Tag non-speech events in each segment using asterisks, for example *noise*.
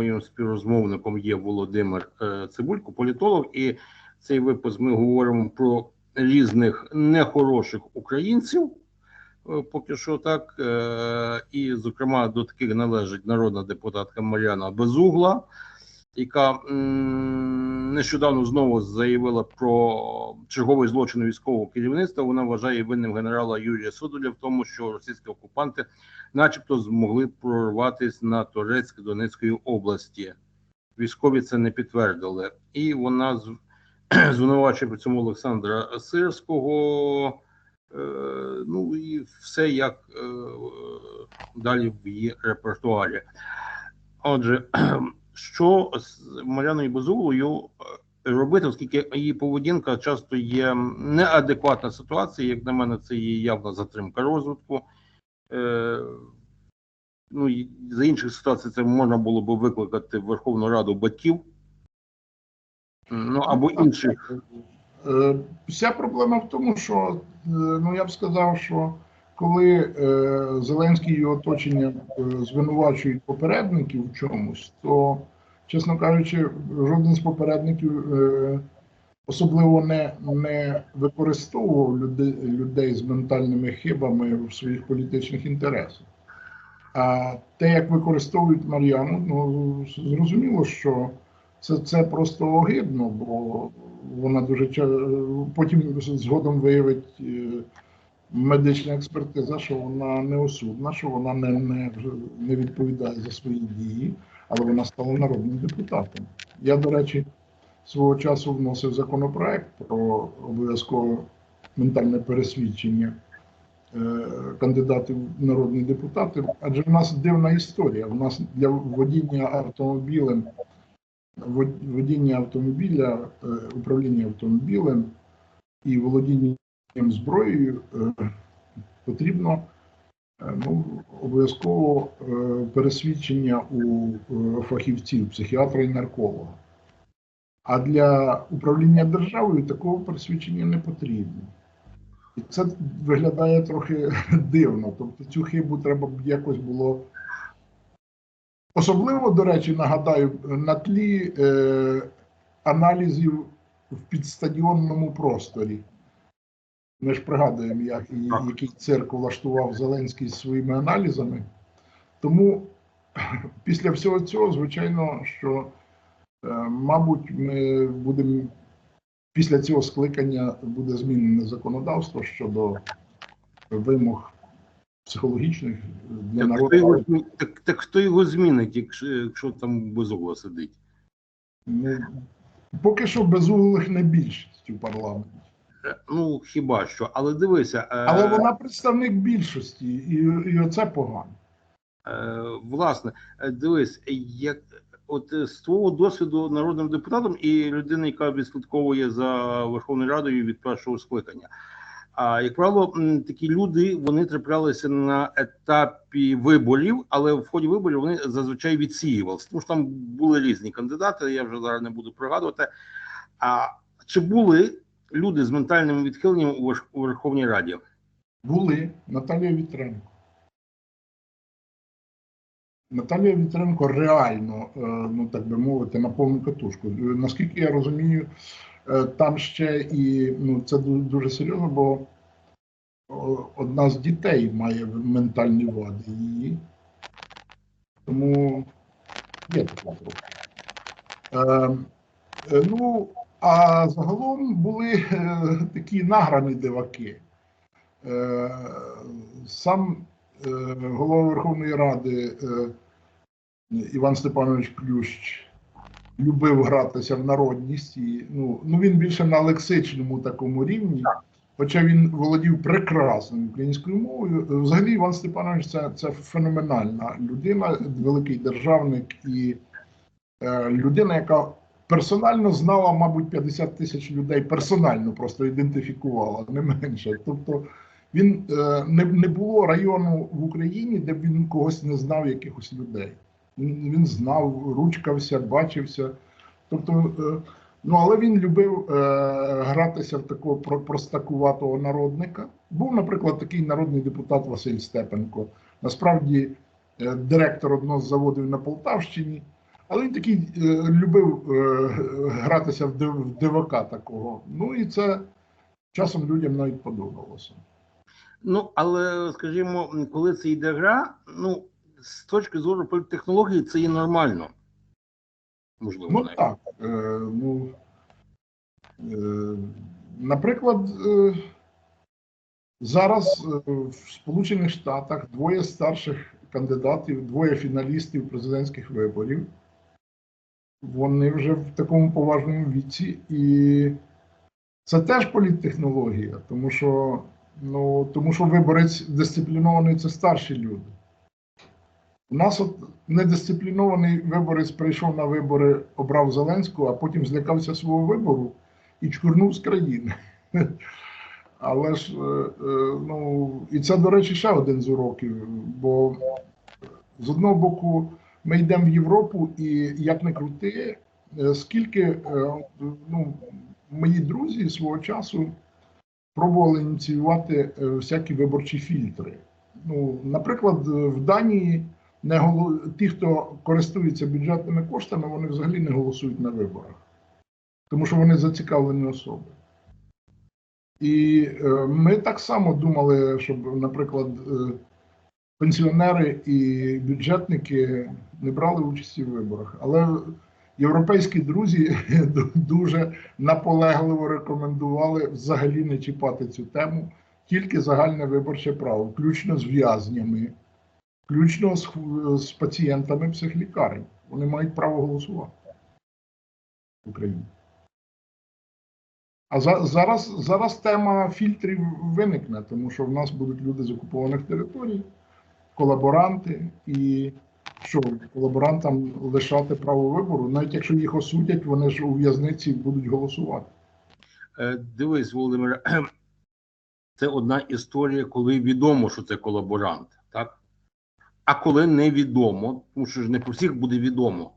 моїм співрозмовником є Володимир е, Цибулько, політолог, і цей випуск ми говоримо про різних нехороших українців. е, Поки що так, Е, і зокрема до таких належить народна депутатка Мар'яна Безугла, яка нещодавно знову заявила про черговий злочин військового керівництва. Вона вважає винним генерала Юрія Судоля в тому, що російські окупанти, начебто, змогли прорватися на Торецьк Донецької області. Військові це не підтвердили, і вона *clears throat* звинувачує при цьому Олександра Сирського. Е, ну і все як е, далі в її репертуарі. Отже, *clears throat* що з Маряною Безуглою е, робити, оскільки її поведінка часто є неадекватна ситуація, як на мене, це є явна затримка розвитку. Е, ну, і за інших ситуацій це можна було би викликати в Верховну Раду батьків. Ну або інших. Е, Вся проблема в тому, що ну я б сказав, що коли е, Зеленський його оточення е, звинувачують попередників в чомусь, то, чесно кажучи, жоден з попередників е, особливо не, не використовував людей, людей з ментальними хибами в своїх політичних інтересах. А те, як використовують Мар'яну, ну зрозуміло, що це, це просто огидно, бо вона дуже потім згодом виявить е, медична експертиза, що вона не осудна, що вона не, не, не відповідає за свої дії, але вона стала народним депутатом. Я, до речі, свого часу вносив законопроект про обов'язкове ментальне пересвідчення е, кандидатів в народні депутати, адже в нас дивна історія. У нас для водіння автомобілем водіння автомобіля, е, управління автомобілем і володінням зброєю е, потрібно е, ну, обов'язково е, пересвідчення у фахівців, психіатра і нарколога. А для управління державою такого пересвідчення не потрібно. І це виглядає трохи *laughs* дивно. Тобто цю хибу треба б якось було Особливо, до речі, нагадаю, на тлі е, аналізів в підстадіонному просторі. Ми ж пригадуємо, як, який цирк влаштував Зеленський зі своїми аналізами. Тому *clears throat* після всього цього, звичайно, що, е, мабуть, ми будемо після цього скликання буде змінене законодавство щодо вимог психологічних для Так, хто народу. його, так, так хто його змінить, якщо, якщо там Безугла сидить? Ну, поки що безуглих не більшість у парламенті. Е, Ну, хіба що, але дивися, е, Але вона представник більшості, і, і оце погано. е, власне, дивись, як от з твого досвіду народним депутатом і людина, яка відслідковує за Верховною Радою від першого скликання. А як правило, такі люди вони траплялися на етапі виборів, але в ході виборів вони зазвичай відсіювалися. Тому що там були різні кандидати. Я вже зараз не буду пригадувати. А чи були люди з ментальним відхиленням у Верховній Раді? Були Наталія Вітренко. Наталія Вітренко реально, е, ну так би мовити, на повну катушку. Е, Наскільки я розумію, е, там ще і ну, це дуже серйозно, бо одна з дітей має ментальні вади її. Тому є така. Е, е, ну, а загалом були е, такі награні диваки. Е, Сам е, голова Верховної Ради Іван Степанович Плющ любив гратися в народність. І, ну, ну він більше на лексичному такому рівні, хоча він володів прекрасною українською мовою. Взагалі, Іван Степанович це, це феноменальна людина, великий державник і людина, яка персонально знала, мабуть, 50 тисяч людей, персонально просто ідентифікувала, не менше. Тобто він е, не, не було району в Україні, де б він когось не знав якихось людей. Він, він знав, ручкався, бачився. Тобто, е, ну але він любив е, гратися в такого простакуватого народника. Був, наприклад, такий народний депутат Василь Степенко. Насправді, директор одного з заводів на Полтавщині. Але він такий е, любив е, гратися в див- в дивака такого. Ну і це часом людям навіть подобалося. Ну, але скажімо, коли це йде гра, ну, з точки зору політтехнології, це є нормально. Можливо, Ну навіть. так. Е, ну, е, наприклад, е, зараз е, в Сполучених Штатах двоє старших кандидатів, двоє фіналістів президентських виборів. Вони вже в такому поважному віці, і це теж політтехнологія, тому що, ну, тому що виборець дисциплінований це старші люди. У нас от недисциплінований виборець прийшов на вибори, обрав Зеленського, а потім злякався свого вибору і чкурнув з країни. *laughs* Але ж, е, е, ну, і це, до речі, ще один з уроків. Бо з одного боку, ми йдемо в Європу, і як не крути, е, скільки е, ну, мої друзі свого часу пробували ініціювати е, всякі виборчі фільтри. Ну, наприклад, в Данії не голо... ті, хто користується бюджетними коштами, вони взагалі не голосують на виборах, тому що вони зацікавлені особи. І ми так само думали, щоб, наприклад, пенсіонери і бюджетники не брали участі в виборах. Але європейські друзі *laughs* дуже наполегливо рекомендували взагалі не чіпати цю тему, тільки загальне виборче право, включно з в'язнями включно з, з пацієнтами психлікарень. Вони мають право голосувати в Україні. А за, зараз, зараз тема фільтрів виникне, тому що в нас будуть люди з окупованих територій, колаборанти, і що колаборантам лишати право вибору, навіть якщо їх осудять, вони ж у в'язниці будуть голосувати. Е, Дивись, Володимире, *clears throat* це одна історія, коли відомо, що це колаборант, так? А коли невідомо, тому що ж не про всіх буде відомо.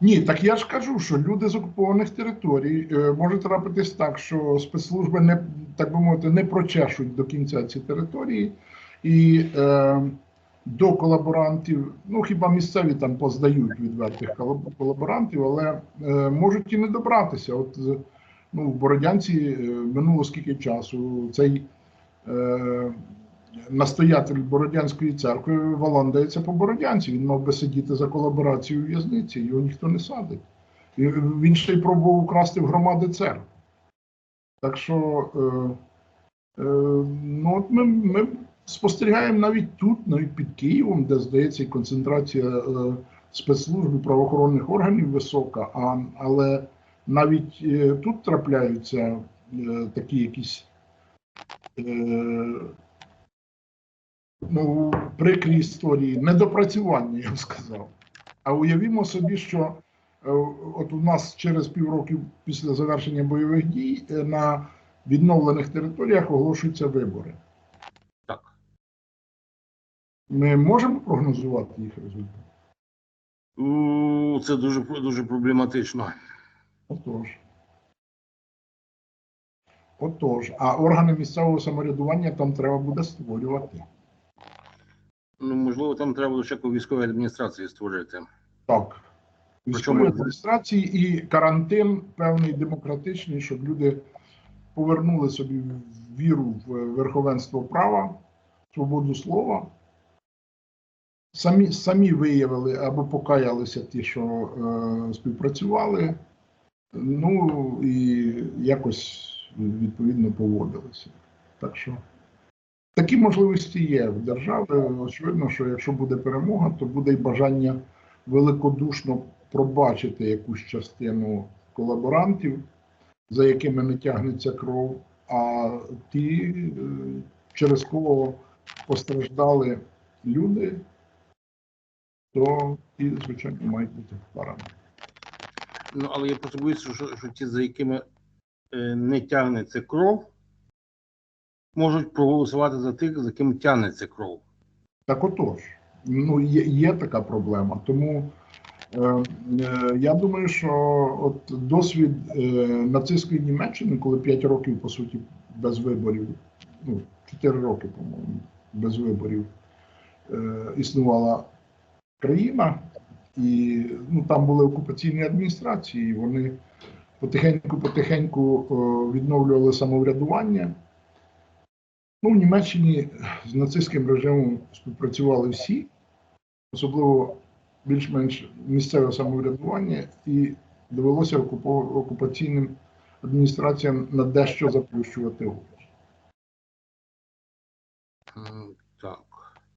Ні, так я ж кажу, що люди з окупованих територій е, може трапитись так, що спецслужби не так би мовити не прочешуть до кінця ці території, і е, до колаборантів, ну хіба місцеві там поздають відвертих колаборантів, але е, можуть і не добратися. От ну, в Бородянці е, минуло скільки часу цей. Е, настоятель Бородянської церкви валандається по Бородянці. Він мав би сидіти за колаборацію у в'язниці, його ніхто не садить. І Він ще й пробував украсти в громади церкви. Так що е, е, ну, от ми, ми спостерігаємо навіть тут, навіть під Києвом, де здається концентрація е, спецслужб і правоохоронних органів висока, а, але навіть е, тут трапляються е, такі якісь. Ну, прикрі історії, недопрацювання, я б сказав. А уявімо собі, що от у нас через півроку після завершення бойових дій на відновлених територіях оголошуються вибори. Ми можемо прогнозувати їх результат? Це дуже, дуже проблематично. Отож. Отож, а органи місцевого самоврядування там треба буде створювати. Ну, можливо, там треба лише по військовій адміністрації створити. Так. Військові адміністрації і карантин певний демократичний, щоб люди повернули собі віру в верховенство права, свободу слова. Самі, самі виявили або покаялися ті, що е, співпрацювали, ну і якось відповідно поводилися. Так що такі можливості є в держави. Очевидно, що якщо буде перемога, то буде й бажання великодушно пробачити якусь частину колаборантів, за якими не тягнеться кров, а ті, е, через кого постраждали люди, то ті, звичайно, мають бути покарані. Ну, але я просто боюся, що, що ті, за якими е, не тягнеться кров, можуть проголосувати за тих, за ким тягнеться кров. Так отож, ну є, є така проблема. Тому е, е, я думаю, що от досвід е, нацистської Німеччини, коли 5 років, по суті, без виборів, ну 4 роки, по-моєму, без виборів е, існувала країна, І ну, там були окупаційні адміністрації, вони потихеньку-потихеньку е, відновлювали самоврядування. Ну, в Німеччині з нацистським режимом співпрацювали всі, особливо більш-менш місцеве самоврядування, і довелося окупаційним адміністраціям на дещо заплющувати очі.